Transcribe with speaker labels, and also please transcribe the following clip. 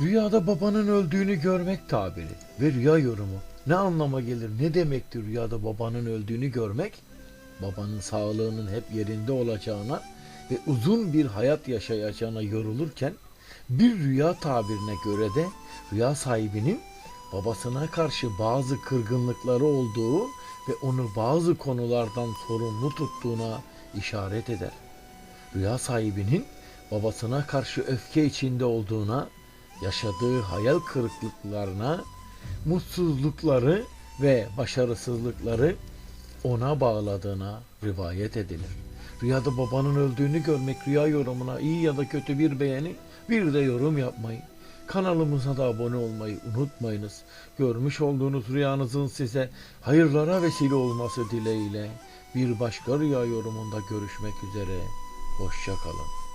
Speaker 1: Rüyada babanın öldüğünü görmek tabiri ve rüya yorumu ne anlama gelir, ne demektir rüyada babanın öldüğünü görmek? Babanın sağlığının hep yerinde olacağına ve uzun bir hayat yaşayacağına yorulurken bir rüya tabirine göre de rüya sahibinin babasına karşı bazı kırgınlıkları olduğu ve onu bazı konulardan sorumlu tuttuğuna işaret eder. Rüya sahibinin babasına karşı öfke içinde olduğuna, yaşadığı hayal kırıklıklarına, mutsuzlukları ve başarısızlıkları ona bağladığına rivayet edilir. Rüyada babanın öldüğünü görmek rüya yorumuna iyi ya da kötü bir beğeni, bir de yorum yapmayı. Kanalımıza da abone olmayı unutmayınız. Görmüş olduğunuz rüyanızın size hayırlara vesile olması dileğiyle bir başka rüya yorumunda görüşmek üzere. Hoşça kalın.